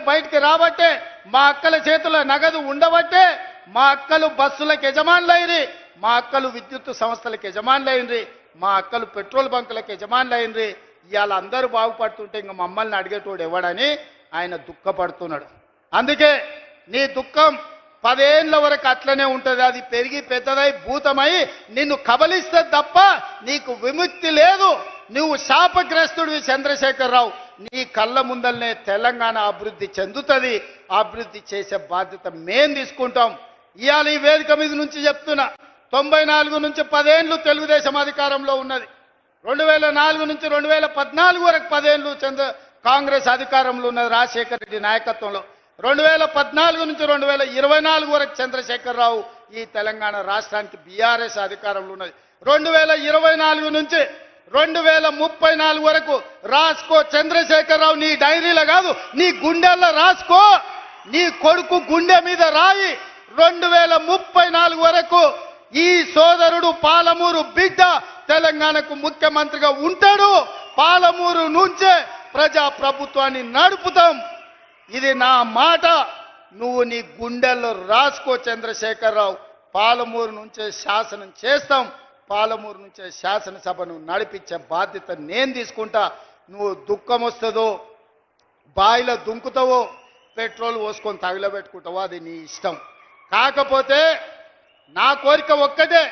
నగదు బయటికి రాబట్టే మా అక్కల చేతిలో నగదు ఉండబట్టే మా అక్కలు బస్సులకు యజమానులైంది మా అక్కలు విద్యుత్ సంస్థలకు యజమానులైంది మా అక్కలు పెట్రోల్ బంకులకు యజమానులైంది ఇవాళ అందరూ బాగుపడుతుంటే ఇంక మమ్మల్ని అడిగేటోడు ఎవడని ఆయన దుఃఖపడుతున్నాడు. అందుకే నీ దుఃఖం పదేళ్ళ వరకు అట్లనే ఉంటుంది. అది పెరిగి పెద్దదై భూతమై నిన్ను కబలిస్తే తప్ప నీకు విముక్తి లేదు. నువ్వు శాపగ్రస్తుడివి చంద్రశేఖరరావు. నీ కళ్ళ ముందల్నే తెలంగాణ అభివృద్ధి చెందుతుంది అభివృద్ధి చేసే బాధ్యత మేం తీసుకుంటాం. ఇవాళ ఈ వేదిక మీద నుంచి చెప్తున్నా తొంభై నాలుగు నుంచి పదేండ్లు తెలుగుదేశం అధికారంలో ఉన్నది. రెండు వేల నాలుగు నుంచి రెండు వేల పద్నాలుగు వరకు పదేండ్లు చంద్ర కాంగ్రెస్ అధికారంలో ఉన్నది రాజశేఖర రెడ్డి నాయకత్వంలో. రెండు వేల పద్నాలుగు నుంచి రెండు వేల ఇరవై నాలుగు వరకు చంద్రశేఖరరావు ఈ తెలంగాణ రాష్ట్రానికి బీఆర్ఎస్ అధికారంలో ఉన్నది. రెండు వేల ఇరవై నాలుగు నుంచి రెండు వేల ముప్పై నాలుగు వరకు రాసుకో చంద్రశేఖరరావు నీ డైరీలో కాదు నీ గుండెల్లో రాసుకో. నీ కొడుకు గుండె మీద రాయి. రెండు వేల ముప్పై నాలుగు వరకు ఈ సోదరుడు పాలమూరు బిడ్డ తెలంగాణకు ముఖ్యమంత్రిగా ఉంటాడు. పాలమూరు నుంచే ప్రజా ప్రభుత్వాన్ని నడుపుతాం. ఇది నా మాట. నువ్వు నీ గుండెల్లో రాసుకో చంద్రశేఖరరావు. పాలమూరు నుంచే శాసనం చేస్తాం. పాలమూరు నుంచే శాసనసభను నడిపించే బాధ్యత నేను తీసుకుంటా. నువ్వు దుఃఖం వస్తుందో బాయిలో దుంకుతావో పెట్రోల్ పోసుకొని తగిలబెట్టుకుంటావో అది నీ ఇష్టం. కాకపోతే నా కోరిక ఒక్కటే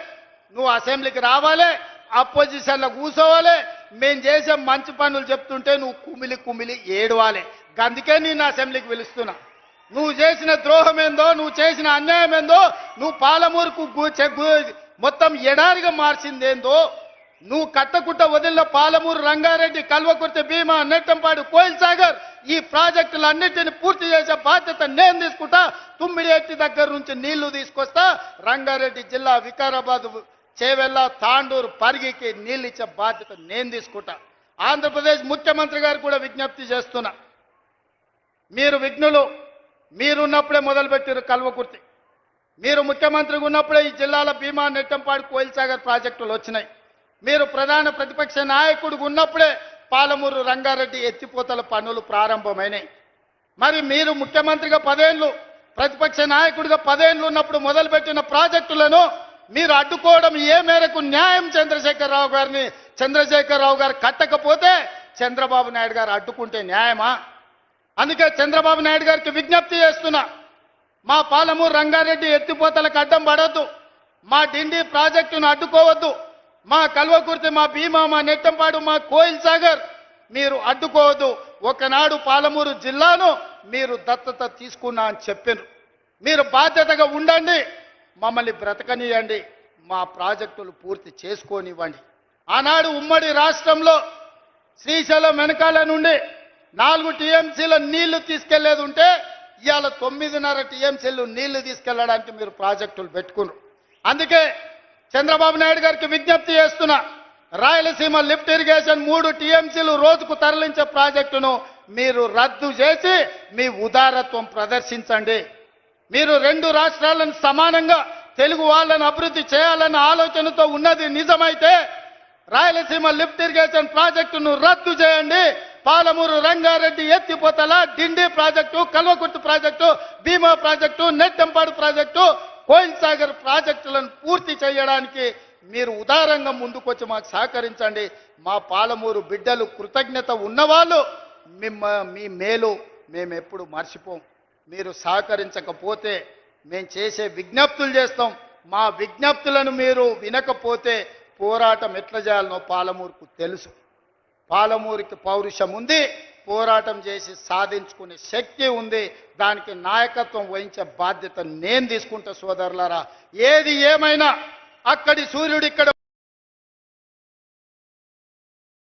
నువ్వు అసెంబ్లీకి రావాలి అపోజిషన్లో కూర్చోవాలి మేము చేసే మంచి పనులు చెప్తుంటే నువ్వు కుమిలి కుమిలి ఏడవాలి. అందుకే నేను అసెంబ్లీకి పిలుస్తున్నా. నువ్వు చేసిన ద్రోహం ఏందో నువ్వు చేసిన అన్యాయం ఏందో నువ్వు పాలమూరుకు గు- మొత్తం ఎడారిగా మార్చిందేందో నువ్వు కట్టకుట్ట వదిలిన పాలమూరు రంగారెడ్డి కల్వకుర్తి భీమా నెట్టంపాడు కోయిల్ సాగర్ ఈ ప్రాజెక్టులన్నిటిని పూర్తి చేసే బాధ్యత నేను తీసుకుంటా. తుమ్మిడి ఎత్తి దగ్గర నుంచి నీళ్ళు తీసుకొస్తా. రంగారెడ్డి జిల్లా వికారాబాద్ చేవెళ్ళ తాండూరు పరిగికి నీళ్ళు ఇచ్చే బాధ్యత నేను తీసుకుంటా. ఆంధ్రప్రదేశ్ ముఖ్యమంత్రి గారు కూడా విజ్ఞప్తి చేస్తున్నా. మీరు విఘ్నులు మీరున్నప్పుడే మొదలుపెట్టారు కల్వకుర్తి. మీరు ముఖ్యమంత్రిగా ఉన్నప్పుడే ఈ జిల్లాల భీమా నెట్టంపాడు కోయిల్సాగర్ ప్రాజెక్టులు వచ్చినాయి. మీరు ప్రధాన ప్రతిపక్ష నాయకుడు ఉన్నప్పుడే పాలమూరు రంగారెడ్డి ఎత్తిపోతల పనులు ప్రారంభమైనాయి. మరి మీరు ముఖ్యమంత్రిగా పదేళ్ళు ప్రతిపక్ష నాయకుడిగా పదేళ్ళు ఉన్నప్పుడు మొదలుపెట్టిన ప్రాజెక్టులను మీరు అడ్డుకోవడం ఏ మేరకు న్యాయం చంద్రశేఖరరావు గారిని చంద్రశేఖరరావు గారు కట్టకపోతే చంద్రబాబు నాయుడు గారు అడ్డుకుంటే న్యాయమా? అందుకే చంద్రబాబు నాయుడు గారికి విజ్ఞప్తి చేస్తున్నా. మా పాలమూరు రంగారెడ్డి ఎత్తిపోతలకు అడ్డం పడద్దు. మా డిండి ప్రాజెక్టును అడ్డుకోవద్దు. మా కల్వకుర్తి మా భీమా మా నెట్టంపాడు మా కోయిల్ సాగర్ మీరు అడ్డుకోవద్దు. ఒకనాడు పాలమూరు జిల్లాను మీరు దత్తత తీసుకున్నా అని చెప్పారు మీరు బాధ్యతగా ఉండండి. మమ్మల్ని బ్రతకనియండి. మా ప్రాజెక్టులు పూర్తి చేసుకోనివ్వండి. ఆనాడు ఉమ్మడి రాష్ట్రంలో శ్రీశైలం వెనకాల నుండి నాలుగు టీఎంసీల నీళ్ళు తీసుకెళ్ళేది ఉంటే ఇవాళ తొమ్మిదిన్నర టీఎంసీలు నీళ్ళు తీసుకెళ్ళడానికి మీరు ప్రాజెక్టులు పెట్టుకున్నారు. అందుకే చంద్రబాబు నాయుడు గారికి విజ్ఞప్తి చేస్తున్నా రాయలసీమ లిఫ్ట్ ఇరిగేషన్ మూడు టీఎంసీలు రోజుకు తరలించే ప్రాజెక్టును మీరు రద్దు చేసి మీ ఉదారత్వం ప్రదర్శించండి. మీరు రెండు రాష్ట్రాలను సమానంగా తెలుగు వాళ్ళను అభివృద్ధి చేయాలన్న ఆలోచనతో ఉన్నది నిజమైతే రాయలసీమ లిఫ్ట్ ఇరిగేషన్ ప్రాజెక్టును రద్దు చేయండి. పాలమూరు రంగారెడ్డి ఎత్తిపోతల Dindi project Kalwakurthy project Bhima project Nettempadu project Koil Sagar ప్రాజెక్టులను పూర్తి చేయడానికి మీరు ఉదారంగా ముందుకొచ్చి మాకు సహకరించండి. మా పాలమూరు బిడ్డలు కృతజ్ఞత ఉన్నవాళ్ళు మిమ్మ మీ మేలు మేము ఎప్పుడు మర్చిపోం. మీరు సహకరించకపోతే మేము చేసే విజ్ఞప్తులు చేస్తాం. మా విజ్ఞప్తులను మీరు వినకపోతే పోరాటం ఎట్లా చేయాలనో పాలమూరుకు తెలుసు. పాలమూరికి పౌరుషం ఉంది పోరాటం చేసి సాధించుకునే శక్తి ఉంది దానికి నాయకత్వం వహించే బాధ్యత నేను తీసుకుంటా సోదరులారా. ఏది ఏమైనా అక్కడి సూర్యుడు ఇక్కడ